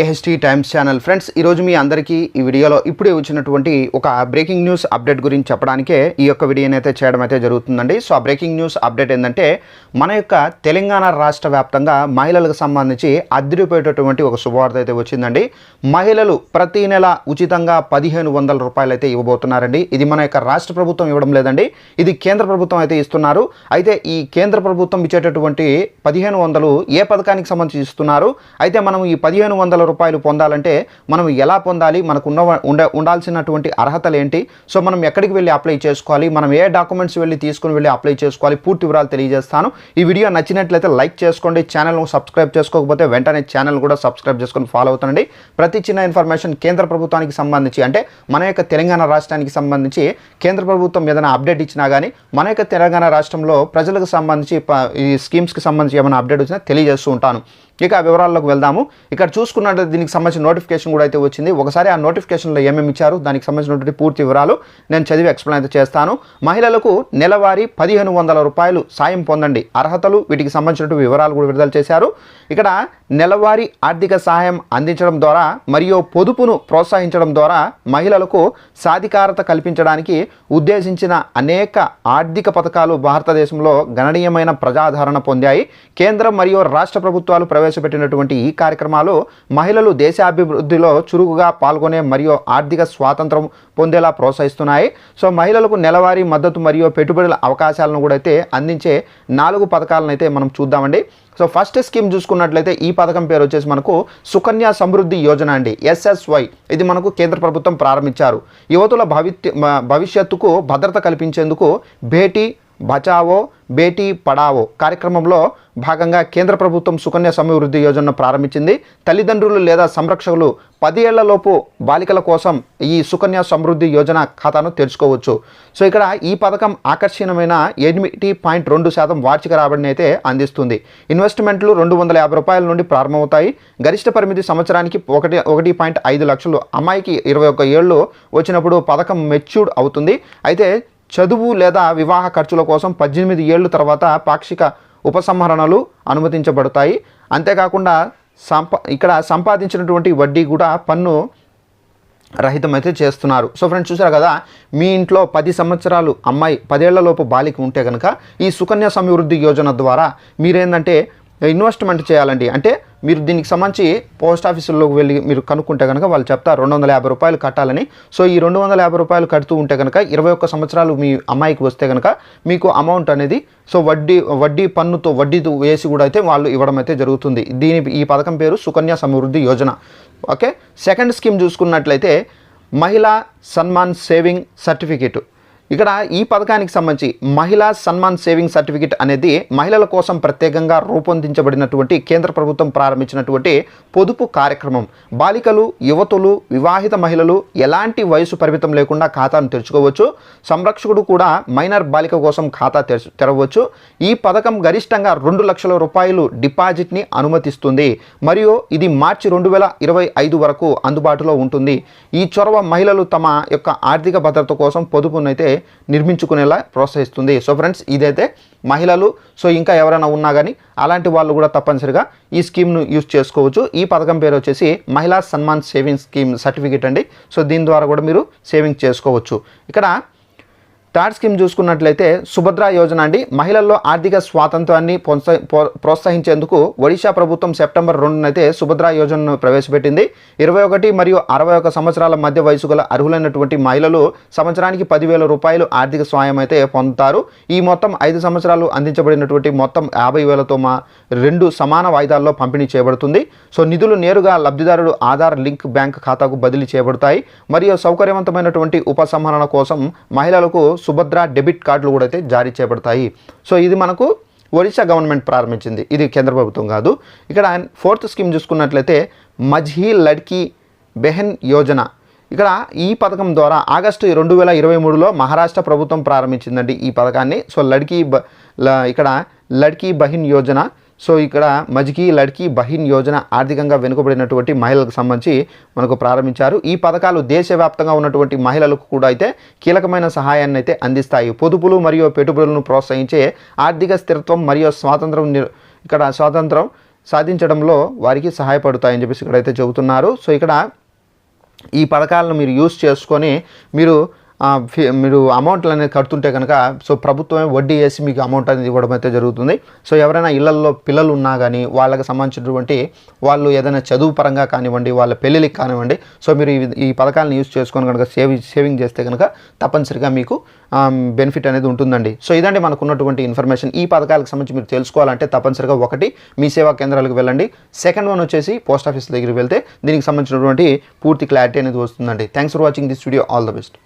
AHT times channel. Friends ఈరోజు మీ అందరికీ ఈ వీడియోలో ఇప్పుడే వచ్చినటువంటి ఒక బ్రేకింగ్ న్యూస్ అప్డేట్ గురించి చెప్పడానికే ఈ యొక్క వీడియోని అయితే చేయడం అయితే జరుగుతుందండి. సో ఆ బ్రేకింగ్ న్యూస్ అప్డేట్ ఏంటంటే మన యొక్క తెలంగాణ రాష్ట్ర వ్యాప్తంగా మహిళలకు సంబంధించి అద్దరిపోయేటటువంటి ఒక శుభవార్త అయితే వచ్చిందండి. మహిళలు ప్రతి నెల ఉచితంగా పదిహేను వందల రూపాయలు అయితే ఇవ్వబోతున్నారండి. ఇది మన యొక్క రాష్ట్ర ప్రభుత్వం ఇవ్వడం లేదండి. ఇది కేంద్ర ప్రభుత్వం అయితే ఇస్తున్నారు. అయితే ఈ కేంద్ర ప్రభుత్వం ఇచ్చేటటువంటి పదిహేను వందలు ఏ పథకానికి సంబంధించి ఇస్తున్నారు? అయితే మనం ఈ పదిహేను వందలు రూపాయలు పొందాలంటే మనం ఎలా పొందాలి? మనకు ఉన్న ఉండ ఉండాల్సినటువంటి అర్హతలు ఏంటి సో మనం ఎక్కడికి వెళ్ళి అప్లై చేసుకోవాలి? మనం ఏ డాక్యుమెంట్స్ వెళ్ళి తీసుకుని వెళ్ళి అప్లై చేసుకోవాలి? పూర్తి వివరాలు తెలియజేస్తాను. ఈ వీడియో నచ్చినట్లయితే లైక్ చేసుకోండి ఛానల్ను సబ్స్క్రైబ్ చేసుకోకపోతే వెంటనే ఛానల్ కూడా సబ్స్క్రైబ్ చేసుకొని ఫాలో అవుతుండండి. ప్రతి చిన్న ఇన్ఫర్మేషన్ కేంద్ర ప్రభుత్వానికి సంబంధించి అంటే మన యొక్క తెలంగాణ రాష్ట్రానికి సంబంధించి కేంద్ర ప్రభుత్వం ఏదైనా అప్డేట్ ఇచ్చినా కానీ మన యొక్క తెలంగాణ రాష్ట్రంలో ప్రజలకు సంబంధించి ఈ స్కీమ్స్కి సంబంధించి ఏమైనా అప్డేట్ వచ్చినా తెలియజేస్తూ ఉంటాను. ఇక ఆ వివరాల్లోకి వెళ్దాము. ఇక్కడ చూసుకున్నట్టు దీనికి సంబంధించిన నోటిఫికేషన్ కూడా అయితే వచ్చింది. ఒకసారి ఆ నోటిఫికేషన్లో ఏమేమి ఇచ్చారు? దానికి సంబంధించినటువంటి పూర్తి వివరాలు నేను చదివి ఎక్స్ప్లెయిన్ అయితే చేస్తాను. మహిళలకు నెలవారీ పదిహేను వందల రూపాయలు సాయం పొందండి. అర్హతలు వీటికి సంబంధించినటువంటి వివరాలు కూడా విడుదల చేశారు. ఇక్కడ నెలవారీ ఆర్థిక సహాయం అందించడం ద్వారా మరియు పొదుపును ప్రోత్సహించడం ద్వారా మహిళలకు సాధికారత కల్పించడానికి ఉద్దేశించిన అనేక ఆర్థిక పథకాలు భారతదేశంలో గణనీయమైన ప్రజాదరణ పొందాయి. కేంద్రం మరియు రాష్ట్ర ప్రభుత్వాలు ప్రవేశపెట్టినటువంటి ఈ కార్యక్రమాలు మహిళలు దేశాభివృద్ధిలో చురుకుగా పాల్గొనే మరియు ఆర్థిక స్వాతంత్రం పొందేలా ప్రోత్సహిస్తున్నాయి. సో మహిళలకు నెలవారీ మద్దతు మరియు పెట్టుబడుల అవకాశాలను కూడా అయితే అందించే నాలుగు పథకాలను అయితే మనం చూద్దామండి. సో ఫస్ట్ స్కీమ్ చూసుకున్నట్లయితే ఈ పథకం పేరు వచ్చేసి మనకు సుకన్య సమృద్ధి యోజన అండి ఎస్ఎస్వై. ఇది మనకు కేంద్ర ప్రభుత్వం ప్రారంభించారు. యువతుల భవిత్య భవిష్యత్తుకు భద్రత కల్పించేందుకు భేటీ బచావో బేటీ పడావో కార్యక్రమంలో భాగంగా కేంద్ర ప్రభుత్వం సుకన్య సమృద్ధి యోజనను ప్రారంభించింది. తల్లిదండ్రులు లేదా సంరక్షకులు పది ఏళ్ళలోపు బాలికల కోసం ఈ సుకన్య సమృద్ధి యోజన ఖాతాను తెరుచుకోవచ్చు. సో ఇక్కడ ఈ పథకం ఆకర్షణీయమైన ఎనిమిది పాయింట్ రెండు శాతం వార్షిక రాబడిని అయితే అందిస్తుంది. ఇన్వెస్ట్మెంట్లు రెండు వందల యాభై రూపాయల నుండి ప్రారంభమవుతాయి. గరిష్ట పరిమితి సంవత్సరానికి ఒకటి ఒకటి పాయింట్ ఐదు లక్షలు అమ్మాయికి ఇరవై ఒక్క ఏళ్ళు వచ్చినప్పుడు పథకం మెచ్యూర్డ్ అవుతుంది. అయితే చదువు లేదా వివాహ ఖర్చుల కోసం పద్దెనిమిది ఏళ్ళు తర్వాత పాక్షిక ఉపసంహరణలు అనుమతించబడతాయి. అంతేకాకుండా సంప ఇక్కడ సంపాదించినటువంటి వడ్డీ కూడా పన్ను రహితమైతే చేస్తున్నారు. సో ఫ్రెండ్స్ చూసారు కదా మీ ఇంట్లో పది సంవత్సరాలు అమ్మాయి పదేళ్ళలోపు బాలిక ఉంటే కనుక ఈ సుకన్య సమృద్ధి యోజన ద్వారా మీరేంటంటే ఇన్వెస్ట్మెంట్ చేయాలండి. అంటే మీరు దీనికి సంబంధించి పోస్ట్ ఆఫీసుల్లోకి వెళ్ళి మీరు కనుక్కుంటే కనుక వాళ్ళు చెప్తారు రెండు వందల యాభై రూపాయలు కట్టాలని. సో ఈ రెండు వందల యాభై రూపాయలు కడుతూ ఉంటే కనుక ఇరవై ఒక్క సంవత్సరాలు మీ అమ్మాయికి వస్తే కనుక మీకు అమౌంట్ అనేది సో వడ్డీ వడ్డీ పన్నుతో వడ్డీతో వేసి కూడా అయితే వాళ్ళు ఇవ్వడం అయితే జరుగుతుంది. దీని ఈ పథకం పేరు Sukanya Samriddhi Yojana. Okay? Second scheme చూసుకున్నట్లయితే మహిళా సన్మాన్ సేవింగ్ సర్టిఫికేట్. ఇక్కడ ఈ పథకానికి సంబంధించి మహిళా సన్మాన్ సేవింగ్ సర్టిఫికేట్ అనేది మహిళల కోసం ప్రత్యేకంగా రూపొందించబడినటువంటి కేంద్ర ప్రభుత్వం ప్రారంభించినటువంటి పొదుపు కార్యక్రమం. బాలికలు యువతులు వివాహిత మహిళలు ఎలాంటి వయసు పరిమితం లేకుండా ఖాతాను తెరుచుకోవచ్చు. సంరక్షకుడు కూడా మైనర్ బాలిక కోసం ఖాతా తెరచు తెరవచ్చు. ఈ పథకం గరిష్టంగా రెండు లక్షల రూపాయలు డిపాజిట్ని అనుమతిస్తుంది. మరియు ఇది మార్చి రెండు వేల ఇరవై ఐదు వరకు అందుబాటులో ఉంటుంది. ఈ చొరవ మహిళలు తమ యొక్క ఆర్థిక భద్రత కోసం పొదుపునైతే నిర్మించుకునేలా ప్రోత్సహిస్తుంది. సో ఫ్రెండ్స్ ఇదైతే మహిళలు సో ఇంకా ఎవరైనా ఉన్నా కానీ అలాంటి వాళ్ళు కూడా తప్పనిసరిగా ఈ స్కీమ్ను యూజ్ చేసుకోవచ్చు. ఈ పథకం పేరు వచ్చేసి Mahila Samman saving scheme certificate అండి. సో దీని ద్వారా కూడా మీరు సేవింగ్ చేసుకోవచ్చు. ఇక్కడ థర్డ్ స్కీమ్ చూసుకున్నట్లయితే సుభద్ర యోజన అండి. మహిళల్లో ఆర్థిక స్వాతంత్రాన్ని ప్రో- ప్రోత్సహించేందుకు ఒడిశా ప్రభుత్వం సెప్టెంబర్ రెండునైతే సుభద్ర యోజనను ప్రవేశపెట్టింది. ఇరవై ఒకటి మరియు అరవై ఒక సంవత్సరాల మధ్య వయసు గల అర్హులైనటువంటి మహిళలు సంవత్సరానికి పదివేల రూపాయలు ఆర్థిక సాయం అయితే పొందుతారు. ఈ మొత్తం ఐదు సంవత్సరాలు అందించబడినటువంటి మొత్తం యాభై వేలతో మా రెండు సమాన వాయిదాల్లో పంపిణీ చేయబడుతుంది. సో నిధులు నేరుగా లబ్ధిదారుడు ఆధార్ లింక్ బ్యాంక్ ఖాతాకు బదిలీ చేయబడతాయి. మరియు సౌకర్యవంతమైనటువంటి ఉపసంహరణ కోసం మహిళలకు సుభద్ర డెబిట్ కార్డులు కూడా అయితే జారీ చేయబడతాయి సో ఇది మనకు ఒడిశా గవర్నమెంట్ ప్రారంభించింది. ఇది కేంద్ర ప్రభుత్వం కాదు. ఇక్కడ ఫోర్త్ స్కీమ్ చూసుకున్నట్లయితే మజ్హీ లడ్కీ బెహెన్ యోజన. ఇక్కడ ఈ పథకం ద్వారా ఆగస్టు రెండు వేల ఇరవై మూడులో మహారాష్ట్ర ప్రభుత్వం ప్రారంభించిందండి ఈ పథకాన్ని. సో లడ్కీ బ ఇక్కడ లడ్కీ బహిన్ యోజన సో ఇక్కడ మజ్కి లడ్కీ బహిన్ యోజన ఆర్థికంగా వెనుకబడినటువంటి మహిళలకు సంబంధించి మనకు ప్రారంభించారు. ఈ పథకాలు దేశవ్యాప్తంగా ఉన్నటువంటి మహిళలకు కూడా అయితే కీలకమైన సహాయాన్ని అయితే అందిస్తాయి. పొదుపులు మరియు పెట్టుబడులను ప్రోత్సహించే ఆర్థిక స్థిరత్వం మరియు స్వాతంత్రం ఇక్కడ స్వాతంత్రం సాధించడంలో వారికి సహాయపడతాయని చెప్పేసి ఇక్కడైతే చెబుతున్నారు. సో ఇక్కడ ఈ పథకాలను మీరు యూస్ చేసుకొని మీరు మీరు అమౌంట్లు అనేది కడుతుంటే కనుక సో ప్రభుత్వమే వడ్డీ వేసి మీకు అమౌంట్ అనేది ఇవ్వడం అయితే జరుగుతుంది. సో ఎవరైనా ఇళ్ళల్లో పిల్లలు ఉన్నా కానీ వాళ్ళకి సంబంధించినటువంటి వాళ్ళు ఏదైనా చదువు పరంగా కానివ్వండి వాళ్ళ పెళ్ళిళ్ళకి కానివ్వండి సో మీరు ఈ- పథకాలను యూజ్ చేసుకొని కనుక సేవింగ్ సేవింగ్ చేస్తే కనుక తప్పనిసరిగా మీకు బెనిఫిట్ అనేది ఉంటుందండి. సో ఇదండి మనకు ఉన్నటువంటి ఇన్ఫర్మేషన్. ఈ పథకాలకు సంబంధించి మీరు తెలుసుకోవాలంటే తప్పనిసరిగా ఒకటి మీ సేవా కేంద్రాలకు వెళ్ళండి. సెకండ్ వన్ వచ్చేసి పోస్ట్ ఆఫీస్ దగ్గరికి వెళ్తే దీనికి సంబంధించినటువంటి పూర్తి క్లారిటీ అనేది వస్తుందండి. Thanks for watching this video. All the best.